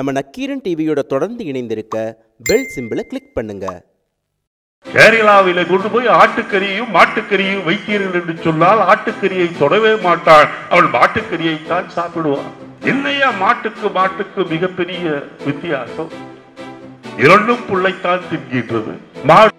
நம்ம நக்கீரன் டிவியோட தொடர்ந்து இணைந்திருக்க பெல் சிம்பிளை கிளிக் பண்ணுங்க. கேரளாவில கொண்டு போய் ஆட்டுக்கறியையும் மாட்டுக்கறியையும் வைத்தீர்கள் என்று சொன்னால் ஆட்டுக்கறியை தொடவே மாட்டான் அவன் மாட்டுக்கறியை தான் சாப்பிடுவான் என்னையா மாட்டுக்கு மாட்டுக்கு மிகப்பெரிய வித்தியாசம்? இரண்டும் புள்ளைத்தான் தின்கின்றது. மாடு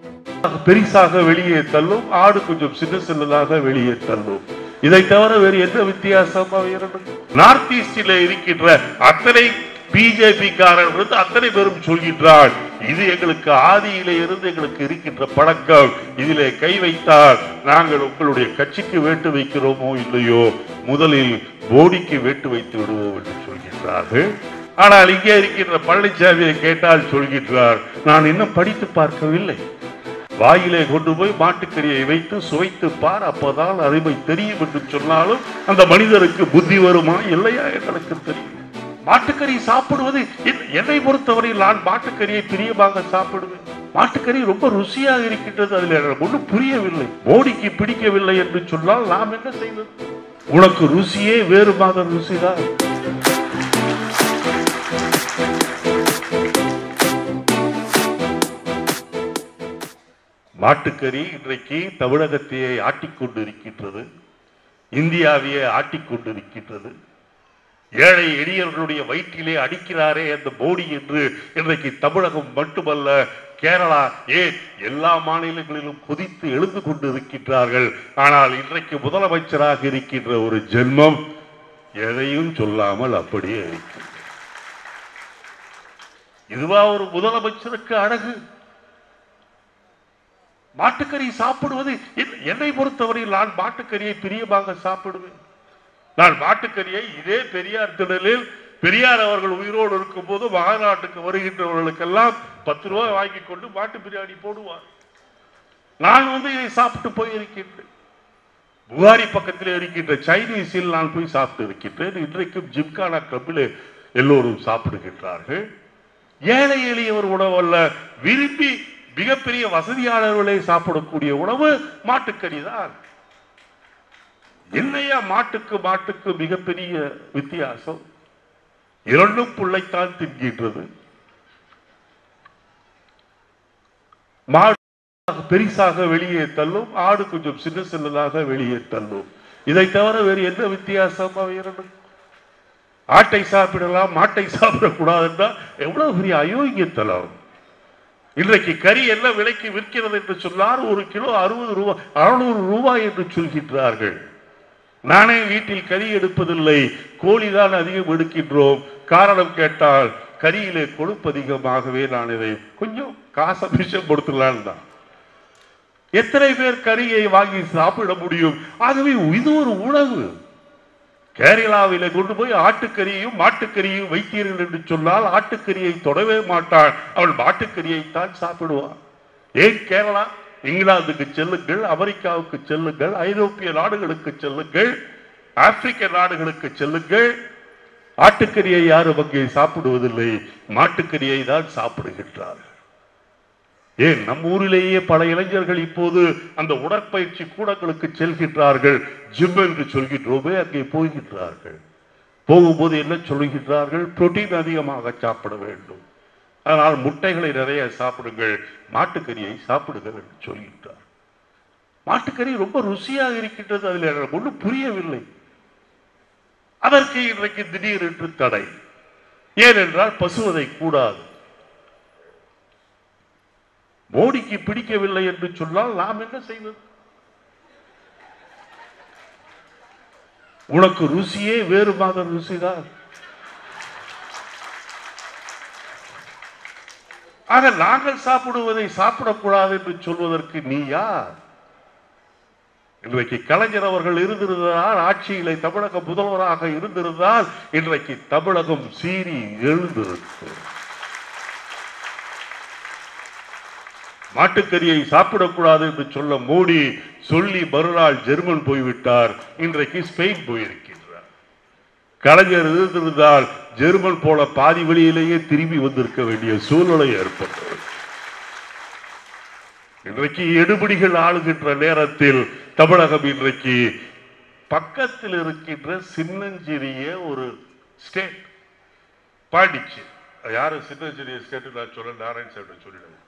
பெரிசாக வெளியே தள்ளும் ஆடு கொஞ்சம் சின்ன சின்னதாக வெளியே தள்ளும். இதை தவிர வேறு எந்த வித்தியாசம் இரண்டும். நார்த் ஈஸ்டில் இருக்கின்ற அத்தனை பிஜேபி வந்து அத்தனை பேரும் சொல்கின்றார் இது எங்களுக்கு ஆதியிலே இருந்து எங்களுக்கு இருக்கின்ற பழக்கம் இதிலே கை வைத்தால் நாங்கள் உங்களுடைய கட்சிக்கு வேட்டு வைக்கிறோமோ இல்லையோ? முதலில் போடிக்கு வேட்டு வைத்து விடுவோம் என்று சொல்கின்றார்கள். ஆனால் இங்கே இருக்கின்ற பழனிசாமியை கேட்டால் சொல்கின்றார் நான் இன்னும் படித்து பார்க்கவில்லை. வாயிலே கொண்டு போய் மாட்டுக்கறியை வைத்து சுவைத்து பார் அப்போதான் அருமை தெரியும் என்று சொன்னாலும் அந்த மனிதருக்கு புத்தி வருமா இல்லையா எங்களுக்கு தெரியும். மாட்டுக்கறி சாப்பிடுவது என்னை பொறுத்தவரையில் நான் மாட்டுக்கறியை பிரியமாக சாப்பிடுவேன். மாட்டுக்கறி ரொம்ப ருசியாக இருக்கின்றது அதில் எனக்கு ஒன்றும் புரியவில்லை. மோடிக்கு பிடிக்கவில்லை என்று சொன்னால் நாம் என்ன செய்வது? உனக்கு ருசியே வேறு மாத ருசிதான். மாட்டுக்கறி இன்றைக்கு தமிழகத்தையே ஆட்டிக்கொண்டிருக்கின்றது. இந்தியாவையே ஆட்டிக்கொண்டிருக்கின்றது. ஏழை எளியவர்களுடைய வயிற்றிலே அடிக்கிறாரே அந்த மோடி என்று இன்றைக்கு தமிழகம் மட்டுமல்ல கேரளா ஏன் எல்லா மாநிலங்களிலும் குதித்து எழுந்து கொண்டு இருக்கின்றார்கள் ஆனால் இன்றைக்கு முதலமைச்சராக இருக்கின்ற ஒரு ஜென்மம் எதையும் சொல்லாமல் அப்படியே இருக்கிறது இதுவா ஒரு முதலமைச்சருக்கு அழகு. மாட்டுக்கறி சாப்பிடுவது என்- என்னை பொறுத்தவரையில் நான் மாட்டுக்கறியை பிரியமாக சாப்பிடுவேன். நான் மாட்டுக்கறியை இதே பெரியார் திடலில் பெரியார் அவர்கள் உயிரோடு இருக்கும் போது மாநாட்டுக்கு வருகின்றவர்களுக்கெல்லாம் பத்து ரூபாய் வாங்கி கொண்டு மாட்டு பிரியாணி போடுவார். நான் வந்து இதை சாப்பிட்டு போயிருக்கின்றேன் புகாரி பக்கத்தில் இருக்கின்ற சைனீஸில் நான் போய் சாப்பிட்டு இருக்கின்றேன். இன்றைக்கும் ஜிம்கானா கிளப்பில் எல்லோரும் சாப்பிடுகின்றார்கள். ஏழை எளியவர் உணவு அல்ல விரும்பி மிகப்பெரிய வசதியாளர்களே சாப்பிடக்கூடிய உணவு மாட்டுக்கறி தான். என்னையா மாட்டுக்கு மாட்டுக்கு மிகப்பெரிய வித்தியாசம்? இரண்டும் புள்ளைத்தான் தின்கின்றது. மாடு பெரிசாக வெளியே தள்ளும் ஆடு கொஞ்சம் சின்ன சின்னதாக வெளியே தள்ளும். இதை தவிர வேறு என்ன வித்தியாசம் அவை இரண்டும்? ஆட்டை சாப்பிடலாம் மாட்டை சாப்பிடக்கூடாது என்றால் எவ்வளவு பெரிய அயோக்கியத்தலம் இன்றைக்கு கறி என்ன விலைக்கு விற்கிறது என்று சொன்னார் ஒரு கிலோ அறுபது ரூபாய் அறுநூறு ரூபாய் என்று சொல்கின்றார்கள். நானே வீட்டில் கறி எடுப்பதில்லை கோழிதான் அதிகம் எடுக்கின்றோம். காரணம் கேட்டால் கறியிலே கொழுப்பு அதிகமாகவே நான் இதை கொஞ்சம் காசை மிச்சம் கொடுத்துடலான்னு தான். எத்தனை பேர் கறியை வாங்கி சாப்பிட முடியும்? ஆகவே இது ஒரு உணவு. கேரளாவிலே கொண்டு போய் ஆட்டுக்கறியையும் மாட்டுக்கறியையும் வைத்தீர்கள் என்று சொன்னால் ஆட்டுக்கறியை தொடவே மாட்டான் அவன் மாட்டுக்கறியை தான் சாப்பிடுவான் ஏன் கேரளா? இங்கிலாந்துக்கு செல்லுங்கள் அமெரிக்காவுக்கு செல்லுங்கள் ஐரோப்பிய நாடுகளுக்கு செல்லுங்கள் ஆப்பிரிக்க நாடுகளுக்கு செல்லுங்கள். ஆட்டுக்கறியை யாரும் அங்கே சாப்பிடுவதில்லை மாட்டுக்கறியை தான் சாப்பிடுகின்றார்கள். ஏன் நம் ஊரிலேயே பல இளைஞர்கள் இப்போது அந்த உடற்பயிற்சி கூடங்களுக்கு செல்கின்றார்கள். ஜிம் என்று சொல்கின்றோமே அங்கே போகின்றார்கள். போகும்போது என்ன சொல்கின்றார்கள்? புரோட்டீன் அதிகமாக சாப்பிட வேண்டும். அதனால் முட்டைகளை நிறைய சாப்பிடுங்கள் மாட்டுக்கறியை சாப்பிடுங்கள் என்று சொல்கின்றார் மாட்டுக்கறி ரொம்ப ருசியாக இருக்கின்றது அதில் எனக்கு ஒன்றும் புரியவில்லை. அதற்கு இன்றைக்கு திடீரென்று தடை. ஏனென்றால் பசுவதை கூடாது. மோடிக்கு பிடிக்கவில்லை என்று சொன்னால் நாம் என்ன செய்வது? உனக்கு ருசியே வேறு மாத ருசிதான். ஆக நாங்கள் சாப்பிடுவதை சாப்பிடக்கூடாது என்று சொல்வதற்கு நீ யார்? இன்றைக்கு கலைஞர் அவர்கள் இருந்திருந்தால் ஆட்சியிலே தமிழக முதல்வராக இருந்திருந்தால் இன்றைக்கு தமிழகம் சீறி எழுந்திருக்கும். மாட்டுக்கறியை சாப்பிடக்கூடாது என்று சொல்ல மோடி சொல்லி மறுநாள் ஜெர்மன் போய்விட்டார். இன்றைக்கு ஸ்பெயின் போயிருக்கிறார் கலைஞர் இருந்திருந்தால் ஜெர்மன் போல பாதி வழியிலேயே திரும்பி வந்திருக்க வேண்டிய சூழ்நிலை ஏற்பட்டது. இன்றைக்கு எடுபடிகள் ஆளுகின்ற நேரத்தில் தமிழகம் இன்றைக்கு பக்கத்தில் இருக்கின்ற சின்னஞ்சிறிய ஒரு ஸ்டேட் பாண்டிச்சேரி. யாரு? சின்னஞ்சிறிய ஸ்டேட் நான் சொல்ல நாராயணசாமி சொல்லிடுவேன்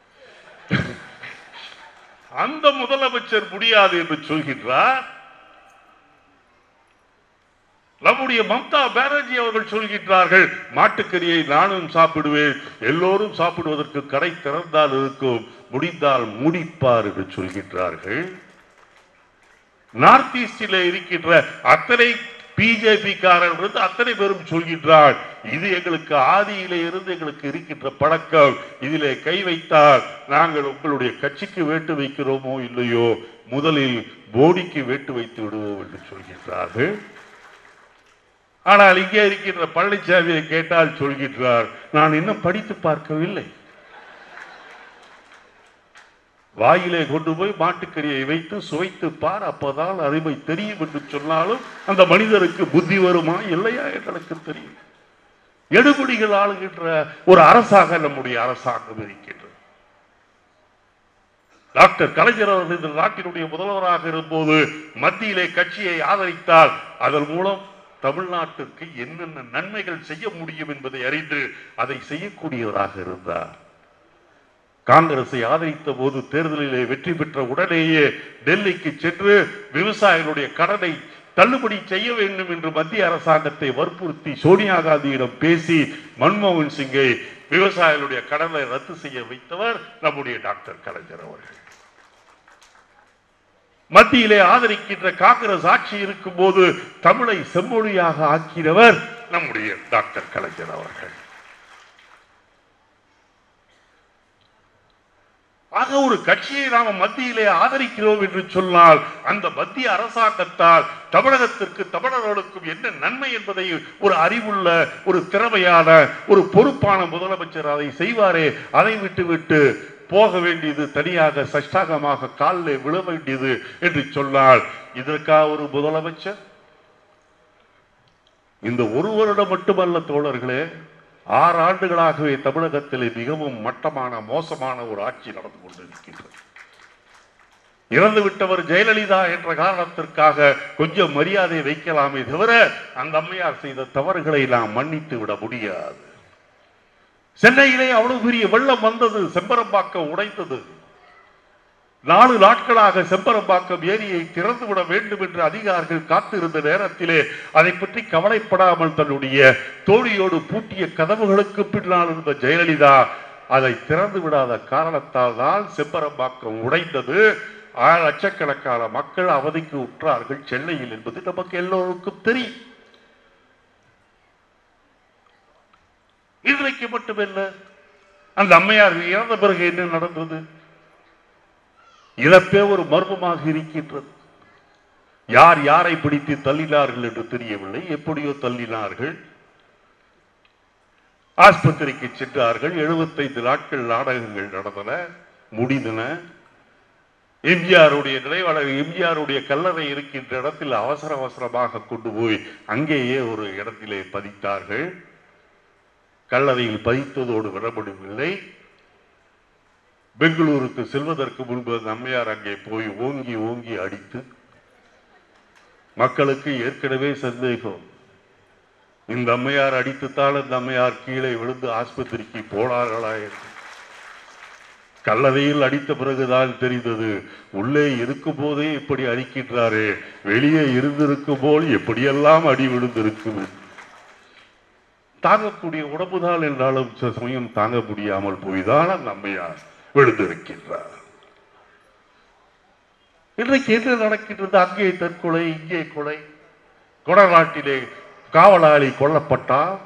அந்த முதலமைச்சர் முடியாது என்று சொல்கின்றார் நம்முடைய மம்தா பானர்ஜி அவர்கள் சொல்கின்றார்கள் மாட்டுக்கறியை நானும் சாப்பிடுவேன் எல்லோரும் சாப்பிடுவதற்கு கடை திறந்தால் இருக்கும் முடிந்தால் முடிப்பார் என்று சொல்கின்றார்கள். நார்த் ஈஸ்டில் இருக்கின்ற அத்தனை பிஜேபி காரர்கள் அத்தனை பேரும் சொல்கின்றார் இது எங்களுக்கு ஆதியிலே இருந்து எங்களுக்கு இருக்கின்ற பழக்கம் இதிலே கை வைத்தால் நாங்கள் உங்களுடைய கட்சிக்கு வேட்டு வைக்கிறோமோ இல்லையோ முதலில் போடிக்கு வேட்டு வைத்து விடுவோம் என்று சொல்கின்றார்கள். ஆனால் இங்கே இருக்கின்ற பழனிசாமியை கேட்டால் சொல்கின்றார் நான் இன்னும் படித்து பார்க்கவில்லை. வாயிலே கொண்டு போய் மாட்டுக்கறியை வைத்து சுவைத்து பார் அப்பதான் அருமை தெரியும் என்று சொன்னாலும் அந்த மனிதருக்கு புத்தி வருமா இல்லையா என்று எனக்கு தெரியும் எடுபடிகள் ஆளுகின்ற ஒரு அரசாக நம்முடைய அரசாங்கம் இருக்கின்றது. டாக்டர் கலைஞர் அவர்கள் இந்த நாட்டினுடைய முதல்வராக இருந்தபோது மத்தியிலே கட்சியை ஆதரித்தால் அதன் மூலம் தமிழ்நாட்டுக்கு என்னென்ன நன்மைகள் செய்ய முடியும் என்பதை அறிந்து அதை செய்யக்கூடியவராக இருந்தார். காங்கிரஸை ஆதரித்த போது தேர்தலிலே வெற்றி பெற்ற உடனேயே டெல்லிக்கு சென்று விவசாயிகளுடைய கடனை தள்ளுபடி செய்ய வேண்டும் என்று மத்திய அரசாங்கத்தை வற்புறுத்தி சோனியா காந்தியிடம் பேசி மன்மோகன் சிங்கை விவசாயிகளுடைய கடனை ரத்து செய்ய வைத்தவர் நம்முடைய டாக்டர் கலைஞர் அவர்கள். மத்தியிலே ஆதரிக்கின்ற காங்கிரஸ் ஆட்சி இருக்கும் போது தமிழை செம்மொழியாக ஆக்கினவர் நம்முடைய டாக்டர் கலைஞர் அவர்கள். ஆக ஒரு கட்சியை நாம மத்தியிலே ஆதரிக்கிறோம் என்று சொன்னால் அந்த மத்திய அரசாங்கத்தால் தமிழகத்திற்கு தமிழர்களுக்கும் என்ன நன்மை என்பதை ஒரு அறிவுள்ள ஒரு திறமையான ஒரு பொறுப்பான முதலமைச்சர் அதை செய்வாரே அதை விட்டுவிட்டு போக வேண்டியது தனியாக சஷ்டாகமாக காலில் விழ வேண்டியது என்று சொன்னால் இதற்காக ஒரு முதலமைச்சர்? இந்த ஒரு வருடம் மட்டுமல்ல தோழர்களே ஆறு ஆண்டுகளாகவே தமிழகத்தில் மிகவும் மட்டமான மோசமான ஒரு ஆட்சி நடந்து கொண்டிருக்கின்றது. இறந்து விட்டவர் ஜெயலலிதா என்ற காரணத்திற்காக கொஞ்சம் மரியாதை வைக்கலாமே தவிர அந்த அம்மையார் செய்த தவறுகளை நாம் மன்னித்து விட முடியாது. சென்னையிலே அவ்வளவு பெரிய வெள்ளம் வந்தது செம்பரம்பாக்கம் உடைந்தது நாலு நாட்களாக செம்பரம்பாக்கம் ஏரியை திறந்து விட வேண்டும் என்று அதிகாரிகள் காத்திருந்த நேரத்திலே அதை பற்றி கவலைப்படாமல் தன்னுடைய தோழியோடு பூட்டிய கதவுகளுக்கு பின்னால் இருந்த ஜெயலலிதா அதை திறந்து விடாத காரணத்தால் தான் செம்பரம்பாக்கம் உடைந்தது. ஆ- லட்சக்கணக்கான மக்கள் அவதிக்கு உற்றார்கள் சென்னையில் என்பது நமக்கு எல்லோருக்கும் தெரியும். இன்றைக்கு மட்டுமல்ல அந்த அம்மையார் இறந்த பிறகு என்ன நடந்தது? இழப்பே ஒரு மர்மமாக இருக்கின்றது. யார் யாரை பிடித்து தள்ளினார்கள் என்று தெரியவில்லை. எப்படியோ தள்ளினார்கள். ஆஸ்பத்திரிக்கு சென்றார்கள். 75 நாட்கள் நாடகங்கள் நடந்தன முடிந்தன. எம்ஜிஆருடைய நினைவாளர் எம்ஜிஆருடைய கல்லறை இருக்கின்ற இடத்தில் அவசர அவசரமாக கொண்டு போய் அங்கேயே ஒரு இடத்திலே பதித்தார்கள். கல்லறையில் பதித்ததோடு விடப்படும் இல்லை. பெங்களூருக்கு செல்வதற்கு முன்பு அந்த அம்மையார் அங்கே போய் ஓங்கி ஓங்கி அடித்து மக்களுக்கு ஏற்கனவே சந்தேகம். இந்த அம்மையார் அடித்துத்தான் இந்த அம்மையார் கீழே விழுந்து ஆஸ்பத்திரிக்கு போனார்களா என்று. கல்லறையில் அடித்த பிறகுதான் தெரிந்தது உள்ளே இருக்கும் போதே இப்படி அடிக்கின்றாரே வெளியே இருந்திருக்கும் போல் எப்படியெல்லாம் அடி விழுந்திருக்கும் என்று. தாங்கக்கூடிய உடம்புதான் என்றாலும் சில சமயம் தாங்க முடியாமல் போய்தான் நம்மையார் விழுந்திருக்கின்றார். இன்றைக்கு என்ன நடக்கின்றது? அங்கே தற்கொலை இங்கே கொலை. கொடநாட்டிலே காவலாளி கொல்லப்பட்டார்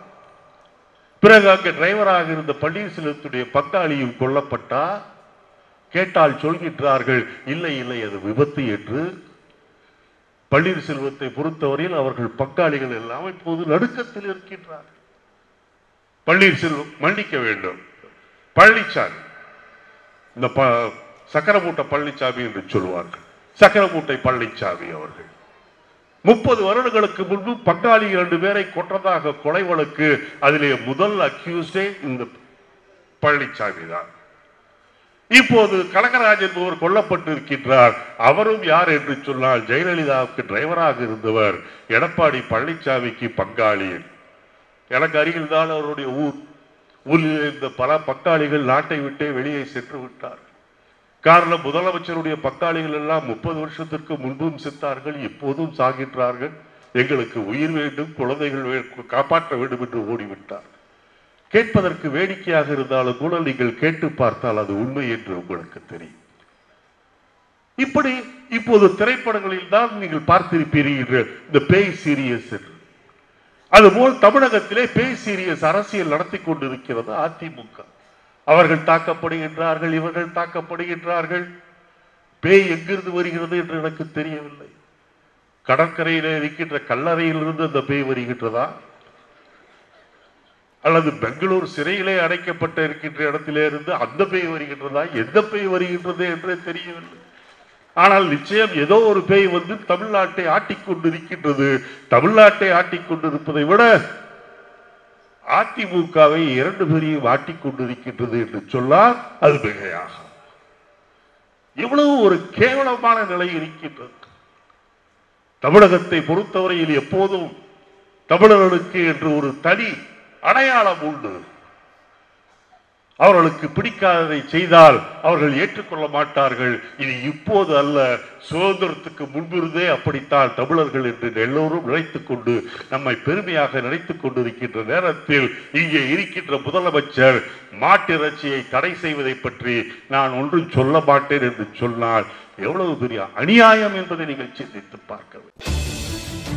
பிறகு அங்கே டிரைவராக இருந்த பன்னீர்செல்வத்துடைய பங்காளியும் கொல்லப்பட்டார் கேட்டால் சொல்கின்றார்கள் இல்லை இல்லை அது விபத்து என்று. பன்னீர்செல்வத்தை பொறுத்தவரையில் அவர்கள் பங்காளிகள் எல்லாம் இப்போது நடுக்கத்தில் இருக்கின்றார்கள். பன்னீர்செல்வம் மன்னிக்க வேண்டும். பழனிசாமி. இந்த ப சக்கரமூட்டை பழனிசாமி என்று சொல்வார்கள் சக்கரமூட்டை பழனிசாமி அவர்கள். முப்பது வருடங்களுக்கு முன்பு பங்காளி இரண்டு பேரை கொன்றதாக கொலை வழக்கு அதிலே முதல் அக்யூஸ்டே இந்த பழனிசாமி தான். இப்போது கனகராஜ் என்பவர் கொல்லப்பட்டு இருக்கின்றார் அவரும் யார் என்று சொன்னால் ஜெயலலிதாவுக்கு டிரைவராக இருந்தவர் எடப்பாடி பழனிசாமிக்கு பங்காளி எனக்கு அருகில் தான் அவருடைய ஊர். ஊரில் இருந்த பல பக்காளிகள் நாட்டை விட்டே வெளியே சென்று விட்டார். காரணம் முதலமைச்சருடைய பக்காளிகள் எல்லாம் முப்பது வருஷத்திற்கு முன்பும் செத்தார்கள் இப்போதும் சாகின்றார்கள். எங்களுக்கு உயிர் வேண்டும் குழந்தைகள் காப்பாற்ற வேண்டும் என்று ஓடிவிட்டார். கேட்பதற்கு வேடிக்கையாக இருந்தாலும் கூட நீங்கள் கேட்டு பார்த்தால் அது உண்மை என்று உங்களுக்கு தெரியும். இப்படி இப்போது திரைப்படங்களில் தான் நீங்கள் பார்த்திருப்பீர்கள் இந்த பேய் சீரியஸ் என்று அதுபோல் தமிழகத்திலே பேய் சீரியஸ் அரசியல் நடத்தி கொண்டிருக்கிறது அதிமுக. அவர்கள் தாக்கப்படுகின்றார்கள் இவர்கள் தாக்கப்படுகின்றார்கள். பேய் எங்கிருந்து வருகிறது என்று எனக்கு தெரியவில்லை. கடற்கரையிலே இருக்கின்ற கல்லறையிலிருந்து அந்த பேய் வருகின்றதா? அல்லது பெங்களூர் சிறையிலே அடைக்கப்பட்ட இருக்கின்ற இடத்திலே இருந்து அந்த பேய் வருகின்றதா? எந்த பேய் வருகின்றது என்றே தெரியவில்லை. ஆனால் நிச்சயம் ஏதோ ஒரு பேய் வந்து தமிழ்நாட்டை ஆட்டிக்கொண்டிருக்கின்றது. தமிழ்நாட்டை ஆட்டிக்கொண்டிருப்பதை விட அதிமுகவை இரண்டு பேரையும் ஆட்டிக்கொண்டிருக்கின்றது என்று சொன்னால் அது மிகையாகும் இவ்வளவு ஒரு கேவலமான நிலை இருக்கின்றது. தமிழகத்தை பொறுத்தவரையில் எப்போதும் தமிழர்களுக்கு என்று ஒரு தனி அடையாளம் உண்டு. அவர்களுக்கு பிடிக்காததை செய்தால் அவர்கள் ஏற்றுக்கொள்ள மாட்டார்கள். இது இப்போது அல்ல சுதந்திரத்துக்கு முன்பிருந்தே அப்படித்தான் தமிழர்கள் என்று எல்லோரும் நினைத்துக் கொண்டு நம்மை பெருமையாக நினைத்துக் கொண்டிருக்கின்ற நேரத்தில் இங்கே இருக்கின்ற முதலமைச்சர் மாட்டிறைச்சியை தடை செய்வதை பற்றி நான் ஒன்றும் சொல்ல மாட்டேன் என்று சொன்னால் எவ்வளவு பெரிய அநியாயம் என்பதை நீங்கள் சிந்தித்து பார்க்க வேண்டும்.